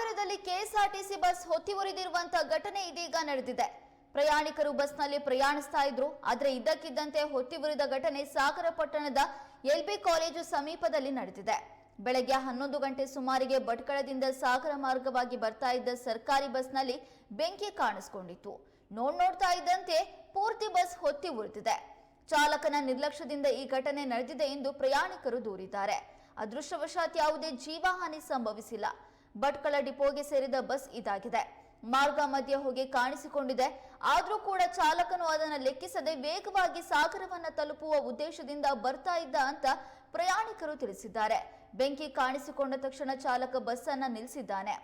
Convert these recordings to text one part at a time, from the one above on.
ಸಾಗರದಲ್ಲಿ KSRTC bus ಹೊತ್ತಿ ಉರಿದಿರುವಂತಹ ಘಟನೆ ಇದೀಗ ನಡೆದಿದೆ. ಪ್ರಯಾಣಿಕರು ಬಸ್ನಲ್ಲಿ ಪ್ರಯಾಣಿಸ್ತಾ ಇದ್ರು ಆದ್ರೆ ಇದ್ದಕ್ಕಿದ್ದಂತೆ ಹೊತ್ತಿ ಉರಿದ ಘಟನೆ ಸಾಗರ ಪಟ್ಟಣದ ಎಲ್ಬಿ ಕಾಲೇಜು ಸಮೀಪದಲ್ಲಿ ನಡೆದಿದೆ. ಬೆಳಗ್ಗೆ ಹನ್ನೊಂದು ಗಂಟೆ ಸುಮಾರಿಗೆ ಭಟ್ಕಳದಿಂದ ಸಾಗರ ಮಾರ್ಗವಾಗಿ ಬರ್ತಾ ಇದ್ದ ಸರ್ಕಾರಿ ಬಸ್ನಲ್ಲಿ ಬೆಂಕಿ ಕಾಣಿಸ್ಕೊಂಡಿತ್ತು. ನೋಡ್ ನೋಡ್ತಾ ಇದ್ದಂತೆ ಪೂರ್ತಿ ಬಸ್ ಹೊತ್ತಿ ಉರಿದಿದೆ ಚಾಲಕನ ನಿರ್ಲಕ್ಷ್ಯದಿಂದ ಈ ಘಟನೆ ನಡೆದಿದೆ ಎಂದು ಪ್ರಯಾಣಿಕರು ದೂರಿದ್ದಾರೆ. ಅದೃಷ್ಟವಶಾತ್ ಯಾವುದೇ ಜೀವಹಾನಿ ಸಂಭವಿಸಿಲ್ಲ. ಭಟ್ಕಳ ಡಿಪೋಗೆ ಸೇರಿದ ಬಸ್ ಇದಾಗಿದೆ. ಮಾರ್ಗ ಮಧ್ಯೆ ಹೋಗಿ ಕಾಣಿಸಿಕೊಂಡಿದೆ. ಆದ್ರೂ ಕೂಡ ಚಾಲಕನು ಅದನ್ನು ಲೆಕ್ಕಿಸದೆ ವೇಗವಾಗಿ ಸಾಗರವನ್ನ ತಲುಪುವ ಉದ್ದೇಶದಿಂದ ಬರ್ತಾ ಇದ್ದ ಅಂತ ಪ್ರಯಾಣಿಕರು ತಿಳಿಸಿದ್ದಾರೆ. ಬೆಂಕಿ ಕಾಣಿಸಿಕೊಂಡ ತಕ್ಷಣ ಚಾಲಕ ಬಸ್ ಅನ್ನ ನಿಲ್ಲಿಸಿದ್ದಾನೆ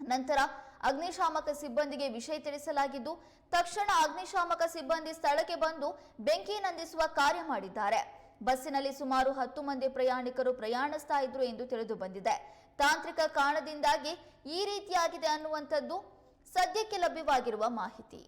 ನಂತರ ಅಗ್ನಿಶಾಮಕ ಸಿಬ್ಬಂದಿಗೆ ವಿಷಯ ತಿಳಿಸಲಾಗಿದ್ದು, ತಕ್ಷಣ ಅಗ್ನಿಶಾಮಕ ಸಿಬ್ಬಂದಿ ಸ್ಥಳಕ್ಕೆ ಬಂದು ಬೆಂಕಿ ನಂದಿಸುವ ಕಾರ್ಯ ಮಾಡಿದ್ದಾರೆ. ಬಸ್ಸಿನಲ್ಲಿ ಸುಮಾರು ಹತ್ತು ಮಂದಿ ಪ್ರಯಾಣಿಕರು ಪ್ರಯಾಣಿಸ್ತಾ ಇದ್ರು ಎಂದು ತಿಳಿದು ಬಂದಿದೆ. ತಾಂತ್ರಿಕ ಕಾರಣದಿಂದಾಗಿ ಈ ರೀತಿಯಾಗಿದೆ ಅನ್ನುವಂಥದ್ದು ಸದ್ಯಕ್ಕೆ ಲಭ್ಯವಾಗಿರುವ ಮಾಹಿತಿ.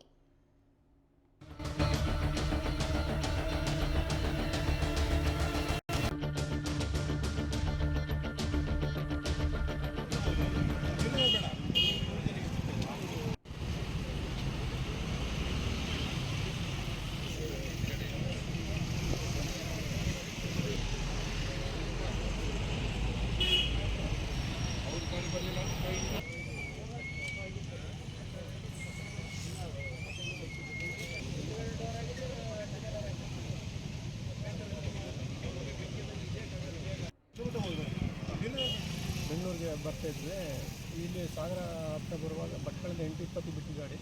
ಬೆಂಗಳೂರಿಗೆ ಬರ್ತಾ ಇದ್ವಿ. ಇಲ್ಲಿ ಸಾಗರ ಹತ್ರ ಬರುವಾಗ ಭಟ್ಕಳಿಂದ ಎಂಟು ಇಪ್ಪತ್ತು ಬಿಟ್ಟು ಗಾಡಿ.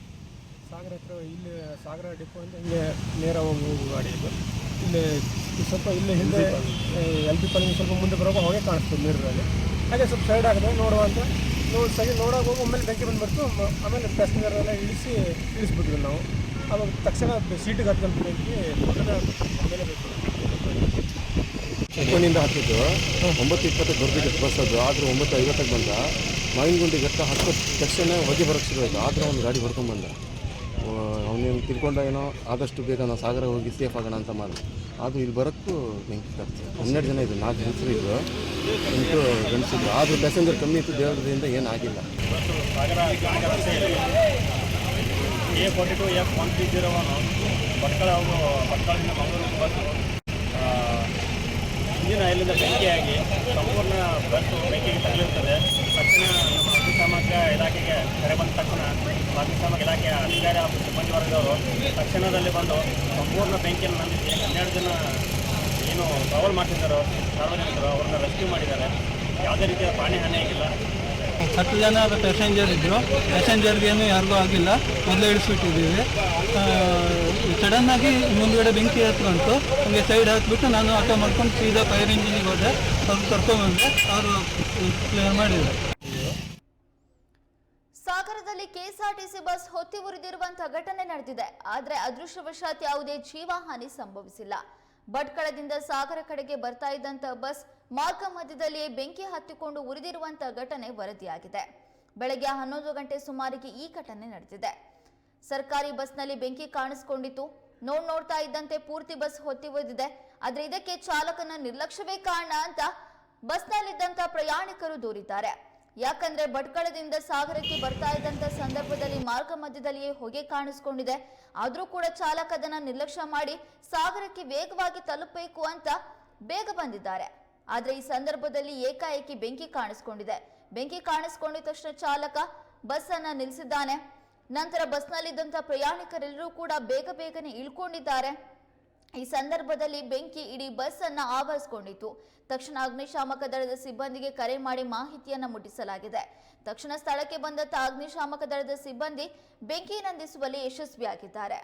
ಸಾಗರ ಹತ್ರ ಇಲ್ಲಿ ಸಾಗರ ಡಿಪೋಯಿಂದ ಹಿಂಗೆ ನೇರ ಹೋಗಿ ಹೋಗು ಗಾಡಿ ಇದು. ಇಲ್ಲಿ ಸ್ವಲ್ಪ ಇಲ್ಲಿ ಹಿಂದೆ ಎಲ್ ಪಿ ಕಾಲೇಜ್ ಸ್ವಲ್ಪ ಮುಂದೆ ಬರುವಾಗ ಹೊಗೆ ಕಾಣಿಸ್ತದೆ ನೀರಲ್ಲಿ ಹಾಗೆ ಸ್ವಲ್ಪ ಸೈಡ್ ಆಗಿದೆ ನೋಡುವ ಅಂತ. ನೋಡಿ ಸರಿ ನೋಡೋಕೆ ಹೋಗಿ ಒಮ್ಮೆಲೆ ಬೆಂಕಿ ಬಂದುಬಿಡ್ತು. ಆಮೇಲೆ ಪ್ಯಾಸೆಂಜರ್ ಎಲ್ಲ ಇಳಿಸಿ ಇಳಿಸ್ಬಿಟ್ವಿ ನಾವು. ಅವಾಗ ತಕ್ಷಣ ಸೀಟಿಗೆ ಹತ್ಕೊಂಡು ಬೆಂಕಿ ಆಮೇಲೆ ಮೇಲೆ ಬೇಕು ಉಪ್ಪನಿಂದ ಹತ್ತಿದ್ದು ಒಂಬತ್ತು ಇಪ್ಪತ್ತಕ್ಕೆ ಬರ್ಬೇಕಿತ್ತು ಬಸ್ ಅದು. ಆದರೆ ಒಂಬತ್ತು ಐವತ್ತಕ್ಕೆ ಬಂದ. ಮಾವಿನಗುಂಡಿ ಘಟ್ಟ ಹತ್ತೋ ತಕ್ಷಣ ಹೊಗೆ ಬರೋಕ್ಕೆ ಶುರು ಆಯಿತು. ಒಂದು ಗಾಡಿ ಹೊಡ್ಕೊಂಬಂದ ಅವನೇನು ತಿಳ್ಕೊಂಡ ಏನೋ, ಆದಷ್ಟು ಬೇಗ ನಾವು ಸಾಗರ ಹೋಗಿ ಸೇಫ್ ಆಗೋಣ ಅಂತ ಮಾಡಿದೆ. ಆದರೂ ಇಲ್ಲಿ ಬರೋಕ್ಕೂ ಬೆಂಕಿ ತರ್ತು ಹನ್ನೆರಡು ಜನ ಇದ್ದರು ನಾಲ್ಕು ಹೆಂಗಸರು ಇದ್ದರು ಎಂಟು ಗಂಡಸಿದ್ರು ಆದರೂ ಪ್ಯಾಸೆಂಜರ್ ಕಮ್ಮಿ ಇತ್ತು ದೇವರದಿಂದ ಏನು ಆಗಿಲ್ಲ. A forty two F one three zero one Bhatkal Mangaluru ಆಯಿಲಿಂದ ಬೆಂಕಿಯಾಗಿ ಸಂಪೂರ್ಣ ಬಸ್ಸು ಬೆಂಕಿಗೆ ತಗಲಿರುತ್ತದೆ ತಕ್ಷಣ ನಮ್ಮ ಅಗ್ನಿಶಾಮಕ ಇಲಾಖೆಗೆ ಕರೆ ಬಂದ ತಕ್ಷಣ ಅಗ್ನಿಶಾಮಕ ಇಲಾಖೆಯ ಅಧಿಕಾರಿ ಹಾಗೂ ಸಿಬ್ಬಂದಿ ವರ್ಗದವರು ತಕ್ಷಣದಲ್ಲಿ ಬಂದು ಸಂಪೂರ್ಣ ಬೆಂಕಿಯನ್ನು ನಂದಿಸಿ ಹನ್ನೆರಡು ಜನ ಏನು ಟ್ರಾವೆಲ್ ಮಾಡ್ತಿದ್ದಾರೋ, ಸಾರ್ವಜನಿಕರು ಅವ್ರನ್ನ ರೆಸ್ಕ್ಯೂ ಮಾಡಿದ್ದಾರೆ. ಯಾವುದೇ ರೀತಿಯ ಪ್ರಾಣಿ ಆಗಿಲ್ಲ ಹತ್ತು ಜನ ಪ್ಯಾಸೆಂಜರ್ ಇದ್ದರು ಪ್ಯಾಸೆಂಜರ್ಗೇನು ಯಾರಿಗೂ ಆಗಿಲ್ಲ. ಮೊದಲೇ ಇಳಿಸ್ಬಿಟ್ಟಿದ್ದೀವಿ. ಸಡನ್ನಾಗಿ ಮುಂದುಗಡೆ ಬೆಂಕಿ ಹತ್ಕೊಂತು ಹಂಗೆ ಸೈಡ್ ಹಾಕ್ಬಿಟ್ಟು ನಾನು ಆಟೋ ಮಾಡ್ಕೊಂಡು ಸೀದಾ ಫೈರ್ ಇಂಜಿನಿಗೆ ಹೋದೆ. ಅವ್ರು ಕರ್ಕೊಂಡ್ಬಂದೆ ಅವರು ಕ್ಲಿಯರ್ ಮಾಡಿದ್ರು. ಸಾಗರದಲ್ಲಿ ಕೆಎಸ್ಆರ್ಟಿಸಿ ಬಸ್ ಹೊತ್ತಿ ಉರಿದಿರುವಂತಹ ಘಟನೆ ನಡೆದಿದೆ. ಆದರೆ ಅದೃಷ್ಟವಶಾತ್ ಯಾವುದೇ ಜೀವಹಾನಿ ಸಂಭವಿಸಿಲ್ಲ. ಭಟ್ಕಳದಿಂದ ಸಾಗರ ಕಡೆಗೆ ಬರ್ತಾ ಇದ್ದಂತ ಬಸ್ ಮಾರ್ಗ ಮಧ್ಯದಲ್ಲಿಯೇ ಬೆಂಕಿ ಹತ್ತಿಕೊಂಡು ಉರಿದಿರುವಂತಹ ಘಟನೆ ವರದಿಯಾಗಿದೆ. ಬೆಳಗ್ಗೆ ಹನ್ನೊಂದು ಗಂಟೆ ಸುಮಾರಿಗೆ ಈ ಘಟನೆ ನಡೆದಿದೆ. ಸರ್ಕಾರಿ ಬಸ್ನಲ್ಲಿ ಬೆಂಕಿ ಕಾಣಿಸ್ಕೊಂಡಿತ್ತು. ನೋಡ್ ನೋಡ್ತಾ ಇದ್ದಂತೆ ಪೂರ್ತಿ ಬಸ್ ಹೊತ್ತಿ ಹೋದಿದೆ ಆದ್ರೆ ಇದಕ್ಕೆ ಚಾಲಕನ ನಿರ್ಲಕ್ಷ್ಯವೇ ಕಾರಣ ಅಂತ ಬಸ್ನಲ್ಲಿದ್ದಂತ ಪ್ರಯಾಣಿಕರು ದೂರಿದ್ದಾರೆ. ಯಾಕಂದ್ರೆ ಭಟ್ಕಳದಿಂದ ಸಾಗರಕ್ಕೆ ಬರ್ತಾ ಇದ್ದಂತ ಸಂದರ್ಭದಲ್ಲಿ ಮಾರ್ಗ ಮಧ್ಯದಲ್ಲಿಯೇ ಹೊಗೆ ಕಾಣಿಸ್ಕೊಂಡಿದೆ. ಆದ್ರೂ ಕೂಡ ಚಾಲಕ ಅದನ್ನ ನಿರ್ಲಕ್ಷ್ಯ ಮಾಡಿ ಸಾಗರಕ್ಕೆ ವೇಗವಾಗಿ ತಲುಪಬೇಕು ಅಂತ ಬೇಗ ಬಂದಿದ್ದಾರೆ. ಆದ್ರೆ ಈ ಸಂದರ್ಭದಲ್ಲಿ ಏಕಾಏಕಿ ಬೆಂಕಿ ಕಾಣಿಸ್ಕೊಂಡಿದೆ. ಬೆಂಕಿ ಕಾಣಿಸ್ಕೊಂಡಿದ ತಕ್ಷಣ ಚಾಲಕ ಬಸ್ ಅನ್ನ ನಿಲ್ಲಿಸಿದ್ದಾನೆ. ನಂತರ ಬಸ್ನಲ್ಲಿದ್ದಂಥ ಪ್ರಯಾಣಿಕರೆಲ್ಲರೂ ಕೂಡ ಬೇಗ ಬೇಗನೆ ಇಳ್ಕೊಂಡಿದ್ದಾರೆ. ಈ ಸಂದರ್ಭದಲ್ಲಿ ಬೆಂಕಿ ಇಡೀ ಬಸ್ ಅನ್ನು ಆವರಿಸಿಕೊಂಡಿತ್ತು. ತಕ್ಷಣ ಅಗ್ನಿಶಾಮಕ ದಳದ ಸಿಬ್ಬಂದಿಗೆ ಕರೆ ಮಾಡಿ ಮಾಹಿತಿಯನ್ನು ಮುಟ್ಟಿಸಲಾಗಿದೆ. ತಕ್ಷಣ ಸ್ಥಳಕ್ಕೆ ಬಂದಂತ ಅಗ್ನಿಶಾಮಕ ದಳದ ಸಿಬ್ಬಂದಿ ಬೆಂಕಿ ನಂದಿಸುವಲ್ಲಿ ಯಶಸ್ವಿಯಾಗಿದ್ದಾರೆ.